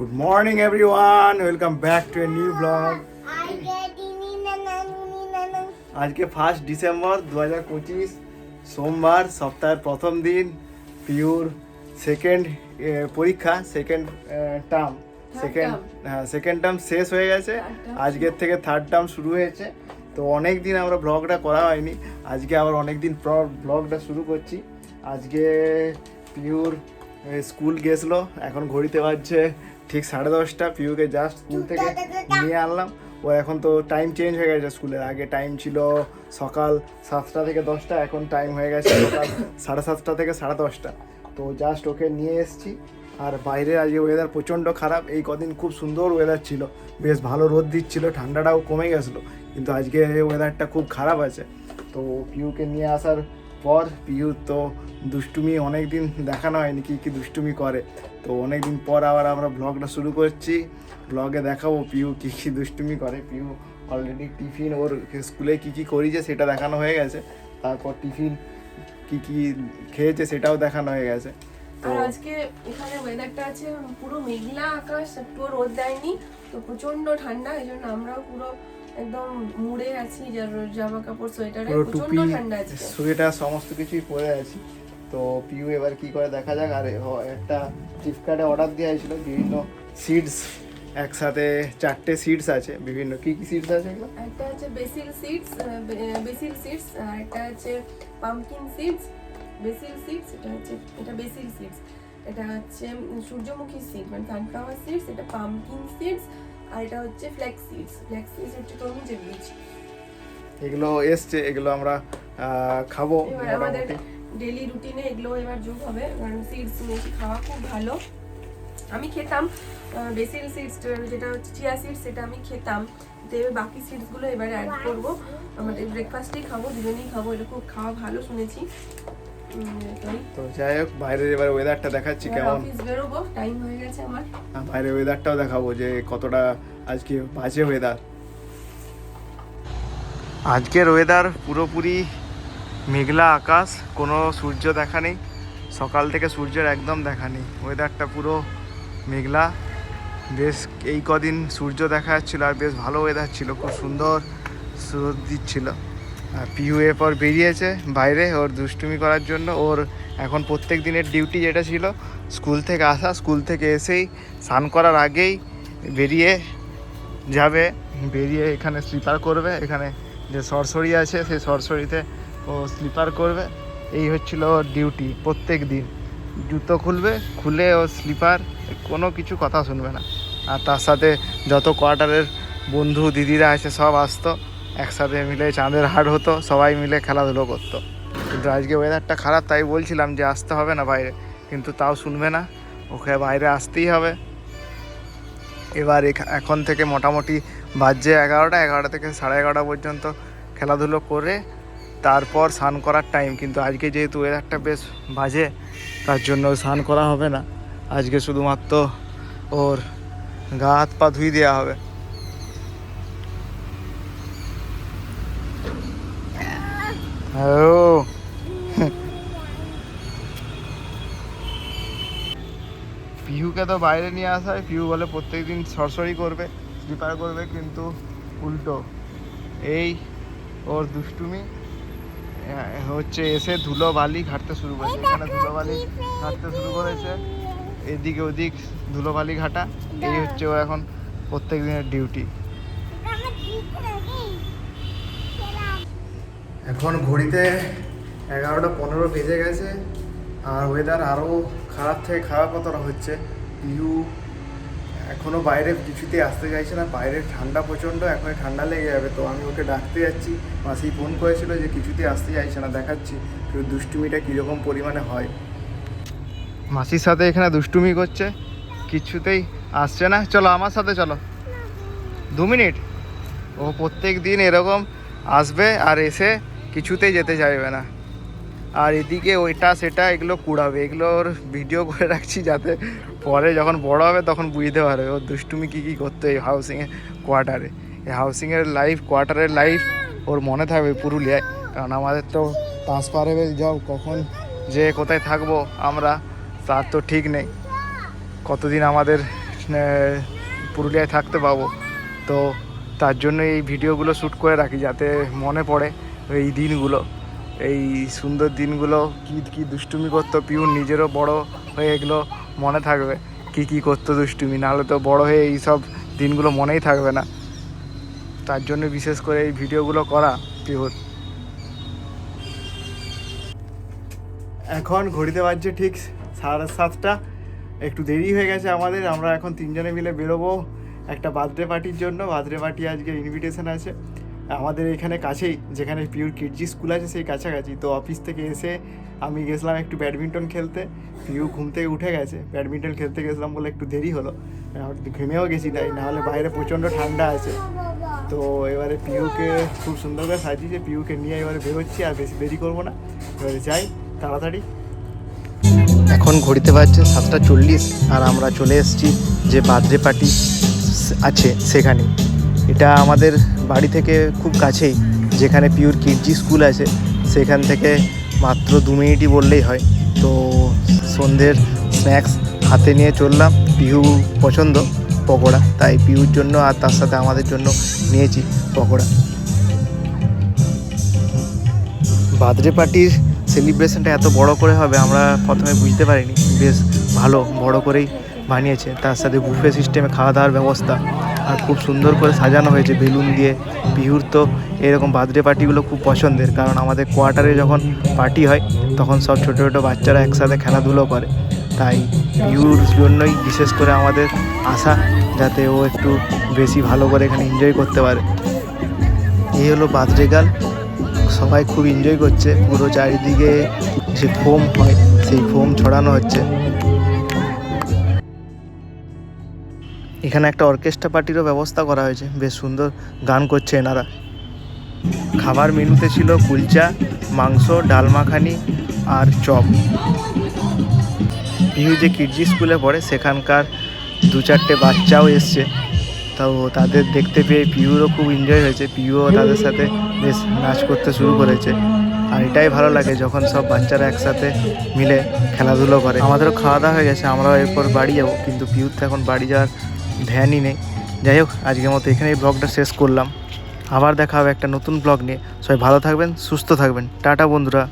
Good morning, everyone. Welcome back to a new blog আজকে first December দু হাজার পঁচিশ সোমবার সপ্তাহের প্রথম দিন পিওর সেকেন্ড পরীক্ষা সেকেন্ড টার্ম সেকেন্ড হ্যাঁ সেকেন্ড টার্ম শেষ হয়ে গেছে। আজকের থেকে থার্ড টার্ম শুরু হয়েছে। তো অনেক দিন আমরা ব্লগটা করা হয়নি। আজকে আবার অনেক দিন পর ব্লগটা শুরু করছি। আজকে পিউর স্কুল গেছিল, এখন ঘড়িতে বাজছে ঠিক সাড়ে দশটা, পিউকে জাস্ট স্কুল থেকে নিয়ে আনলাম। ও এখন তো টাইম চেঞ্জ হয়ে গেছে স্কুলের। আগে টাইম ছিল সকাল সাতটা থেকে দশটা, এখন টাইম হয়ে গেছে সকাল সাড়ে সাতটা থেকে সাড়ে দশটা। তো জাস্ট ওকে নিয়ে এসেছি। আর বাইরে আজকে ওয়েদার প্রচণ্ড খারাপ। এই কদিন খুব সুন্দর ওয়েদার ছিল। বেশ ভালো রোদ দিচ্ছিল, ঠান্ডাটাও কমে গেছিল। কিন্তু আজকে ওয়েদারটা খুব খারাপ আছে। তো পিউকে নিয়ে আসার পর পিউ তো দুষ্টুমি অনেক দিন দেখানো হয়নি, কী কী দুষ্টুমি করে। তো অনেক দিন পর আবার আমরা ব্লগটা শুরু করছি। ব্লগে দেখাবো পিউ কী কী দুষ্টুমি করে। পিউ অলরেডি টিফিন ওর স্কুলে কী কী করিয়েছে সেটা দেখানো হয়ে গেছে। তারপর টিফিন কী কী খেয়েছে সেটাও দেখানো হয়ে গেছে। আজকে এখানে ওয়েদারটা আছে, পুরো মেঘলা আকাশ একটু রোদ দেয়নি। তো প্রচণ্ড ঠান্ডা, এই জন্য আমরাও পুরো একদম মুড়ে আছি জামা কাপড় সোয়েটারে প্রচণ্ড ঠান্ডা আছে সোয়েটার সমস্ত কিছুই পরে আছি। তো পিউ এবার কি করে দেখা যাক আর একটা ফ্লিপকার্টে অর্ডার দেওয়া হয়েছিল বিভিন্ন সিডস একসাথে চারটে সিডস আছে বিভিন্ন কি কি সিডস আছে এগুলো? একটা আছে বেসিল সিডস বেসিল সিডস আর একটা আছে পামকিন সিডস বেসিল সিডস এটা হচ্ছে এটা বেসিল সিডস এটা হচ্ছে সূর্যমুখী সিড মানে সানফ্লাওয়ার সিডস এটা পামকিন সিডস আর এটা হচ্ছে ফ্ল্যাক্স সিডস ফ্ল্যাক্স সিডস হচ্ছে তরমুজের বীজ। এগুলো এসছে এগুলো আমরা খাব আমাদের মোটামুটি। ডেলি রুটিনে এগুলো এবার যোগ হবে। কারণ সিডস মেশি খাওয়া খুব ভালো। আমি খেতাম বেসিল সিডস যেটা হচ্ছে চিয়া সিডস সেটা আমি খেতাম। তো এবার বাকি সিডসগুলো এবারে অ্যাড করব। আমাদের ব্রেকফাস্টেই খাব দুজনেই খাব এটা খুব খাওয়া ভালো শুনেছি। তো যাই হোক বাইরের এবার ওয়েদারটা দেখাচ্ছি কেমন। টাইম হয়ে গেছে আমার। আর বাইরের ওয়েদারটাও দেখাবো যে কতটা আজকে বাজে ওয়েদার আজকের ওয়েদার পুরোপুরি মেঘলা আকাশ কোনো সূর্য দেখা নেই। সকাল থেকে সূর্যের একদম দেখা নেই। ওয়েদারটা পুরো মেঘলা। বেশ এই কদিন সূর্য দেখা যাচ্ছিল আর বেশ ভালো ওয়েদার ছিল খুব সুন্দর রোদ দিচ্ছিল। পিউ এরপর বেরিয়েছে বাইরে ওর দুষ্টুমি করার জন্য। ওর এখন প্রত্যেক দিনের ডিউটি যেটা ছিল স্কুল থেকে আসা স্কুল থেকে এসেই স্নান করার আগেই বেরিয়ে যাবে। বেরিয়ে এখানে স্লিপার করবে, এখানে যে সরসরি আছে সেই সরসরিতে ও স্লিপার করবে। এই হচ্ছিল ওর ডিউটি প্রত্যেক দিন। জুতো খুলবে, খুলে ও স্লিপার কোনো কিছু কথা শুনবে না। আর তার সাথে যত কোয়ার্টারের বন্ধু, দিদিরা আছে, সব আসতো। একসাথে মিলে চাঁদের হাট হতো, সবাই মিলে খেলাধুলো করতো। কিন্তু আজকে ওয়েদারটা খারাপ, তাই বলছিলাম যে আসতে হবে না বাইরে, কিন্তু তাও শুনবে না, ওকে বাইরে আসতেই হবে। এবার এখন থেকে মোটামুটি বাজছে এগারোটা এগারোটা থেকে সাড়ে এগারোটা পর্যন্ত খেলাধুলো করে তারপর স্নান করার টাইম কিন্তু আজকে যেহেতু ওয়েদারটা বেশ বাজে, তার জন্য স্নান করা হবে না। আজকে শুধুমাত্র ওর গা হাত পা ধুই দেওয়া হবে। ও পিহুকে তো বাইরে নিয়ে আসা হয় পিহু বলে প্রত্যেকদিন সরসরি করবে স্লিপার করবে কিন্তু উল্টো। এই ওর দুষ্টুমি হচ্ছে এসে ধুলো বালি ঘাটতে শুরু করেছে। এখানে ধুলো বালি ঘাটতে শুরু করেছে। এদিকে ওদিক ধুলো বালি ঘাটা এই হচ্ছে ও এখন প্রত্যেক দিনের ডিউটি এখন ঘড়িতে এগারোটা পনেরো বেজে গেছে আর ওয়েদার আরও খারাপ থেকে খারাপতর হচ্ছে? পিউ এখনও বাইরে কিছুতে আসতে চাইছে না, বাইরে ঠান্ডা প্রচণ্ড, এখন ঠান্ডা লেগে যাবে। তো আমি ওকে ডাকতে যাচ্ছি, মাসি ফোন করেছিল যে কিছুতে আসতে চাইছে না, দেখাচ্ছি কেউ দুষ্টুমিটা কীরকম পরিমাণে হয়। মাসির সাথে এখানে দুষ্টুমি করছে, কিছুতেই আসছে না। চলো আমার সাথে চলো। দু মিনিট। ও প্রত্যেক দিন এরকম আসবে আর এসে কিছুতেই যেতে চাইবে না। আর এদিকে ওইটা সেটা এগুলো কুড়াবে। এগুলো ওর ভিডিও করে রাখছি যাতে পরে যখন বড় হবে তখন বুঝতে পারবে। ওর দুষ্টুমি কী কী করতো এই হাউসিংয়ে কোয়ার্টারে এই হাউসিংয়ের লাইফ কোয়ার্টারের লাইফ ওর মনে থাকবে পুরুলিয়ায়। কারণ আমাদের তো ট্রান্সফারেবল জব কখন যে কোথায় থাকব আমরা, তার তো ঠিক নেই। কতদিন আমাদের পুরুলিয়ায় থাকতে পাবো। তো তার জন্য এই ভিডিওগুলো শ্যুট করে রাখি যাতে মনে পড়ে। এই দিনগুলো, এই সুন্দর দিনগুলো কী কী দুষ্টুমি করতো পিউন নিজেরও বড় হয়ে এগুলো মনে থাকবে। কি কি করতো দুষ্টুমি, নাহলে তো বড় হয়ে এই সব দিনগুলো মনেই থাকবে না। তার জন্য বিশেষ করে এই ভিডিওগুলো করা পিহুর এখন ঘড়িতে বাজছে ঠিক সাড়ে সাতটা। একটু দেরি হয়ে গেছে আমাদের, আমরা এখন তিনজনে মিলে বেরোবো একটা বার্থডে পার্টির জন্য। বার্থডে পার্টি আজকে ইনভিটেশন আছে। আমাদের এখানে কাছেই, যেখানে পিওর কিডজি স্কুল আছে, সেই কাছাকাছি। তো অফিস থেকে এসে আমি গেছিলাম একটু ব্যাডমিন্টন খেলতে। পিউ ঘুম থেকে উঠে গেছে। ব্যাডমিন্টন খেলতে গেছিলাম বলে একটু দেরি হলো। ঘেমেও গেছি তাই, নাহলে বাইরে প্রচণ্ড ঠান্ডা আছে। তো এবারে পিউকে খুব সুন্দর করে সাজিয়েছে। পিউকে নিয়ে এবারে বেরোচ্ছি আর বেশি দেরি করব না। এবারে যাই, তাড়াতাড়ি। এখন ঘড়িতে বাজছে সাতটা চল্লিশ, আর আমরা চলে এসেছি যে বার্থডে পার্টি আছে সেখানে। এটা আমাদের বাড়ি থেকে খুব কাছেই, যেখানে পিওর কিডজি স্কুল আছে, সেখান থেকে মাত্র দু মিনিটই বললেই হয়। তো সন্ধ্যের স্ন্যাক্স হাতে নিয়ে চললাম পিহু পছন্দ, পকোড়া। তাই পিহুর জন্য আর তার সাথে আমাদের জন্য নিয়েছি পকোড়া। বার্থডে পার্টির সেলিব্রেশনটা এত বড় করে হবে, আমরা প্রথমে বুঝতে পারিনি। বেশ ভালো, বড় করেই বানিয়েছে। তার সাথে বুফে সিস্টেমে খাওয়া দাওয়ার ব্যবস্থা। আর খুব সুন্দর করে সাজানো হয়েছে বেলুন দিয়ে, বিহুর তো এরকম বার্থডে পার্টিগুলো খুব পছন্দের। কারণ আমাদের কোয়ার্টারে যখন পার্টি হয়, তখন সব ছোটো ছোটো বাচ্চারা একসাথে খেলাধুলো করে। তাই বিহুর জন্যই বিশেষ করে আমাদের আশা, যাতে ও একটু বেশি ভালো করে এখানে এনজয় করতে পারে। এই হলো বার্থডে গার্ল। সবাই খুব এনজয় করছে। পুরো চারিদিকে যে ফোম হয়, সেই ফোম ছড়ানো হচ্ছে। এখানে একটা অর্কেস্ট্রা পার্টিরও ব্যবস্থা করা হয়েছে। বেশ সুন্দর গান করছে এনারা। খাবার মেনুতে ছিল কুলচা, মাংস, ডাল মাখানি আর চপ। পিহু যে কিডজি স্কুলে পড়ে, সেখানকার দু চারটে বাচ্চাও এসছে। তো তাদের দেখতে পেয়ে পিউরও খুব এনজয় হয়েছে। পিউও তাদের সাথে বেশ নাচ করতে শুরু করেছে। আর এটাই ভালো লাগে যখন সব বাচ্চারা একসাথে মিলে খেলাধুলো করে। আমাদেরও খাওয়া দাওয়া হয়ে গেছে, আমরাও এরপর বাড়ি যাব। কিন্তু পিউর তো এখন বাড়ি যাওয়ার ধ্যানই নেই। যাই হোক, আজকের মতো এখানেই ব্লগটা শেষ করলাম। আবার দেখা হবে একটা নতুন ব্লগ নিয়ে। সবাই ভালো থাকবেন, সুস্থ থাকবেন। টাটা বন্ধুরা।